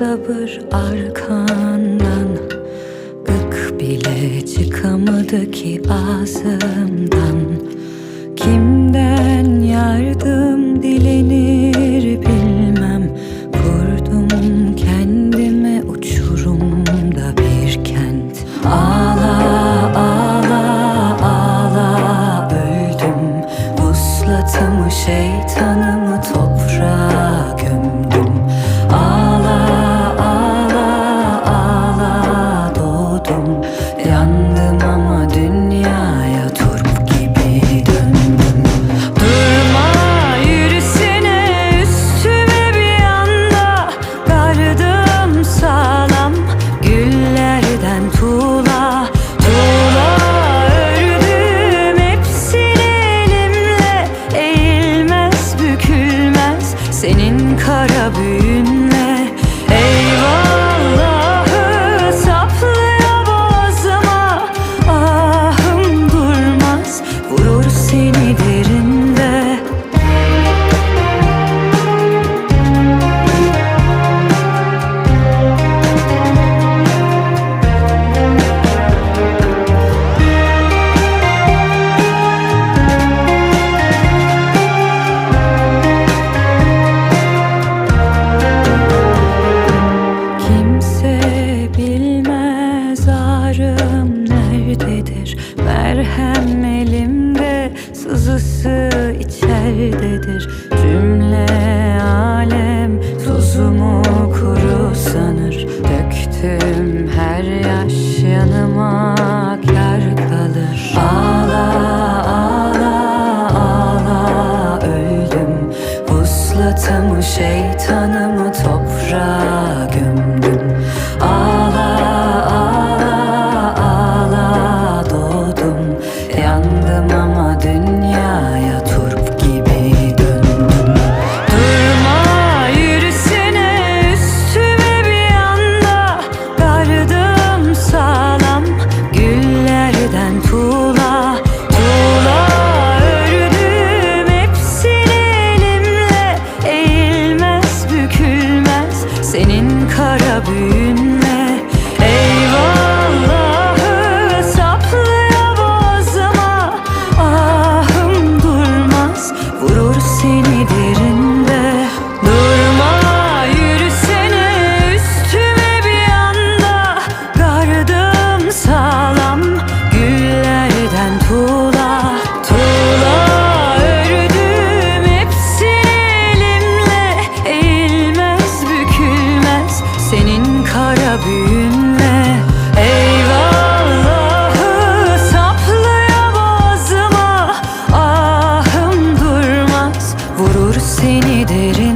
sabır arkandan. Gık bile çıkamadı ki ağzımdan. Kimden yardım dilenir bilmem. Kurdum kendime uçurumda bir kent. Ağla ağla ağla öldüm. Uslatamış şeytanımı toprak Yarım nerededir? Merhem elimde Sızısı içeridedir. Cümle alem Tuzumu kuru sanır. Döktüm her yaş yanıma kar kalır. Ağlar senin kara büyük Seni derin.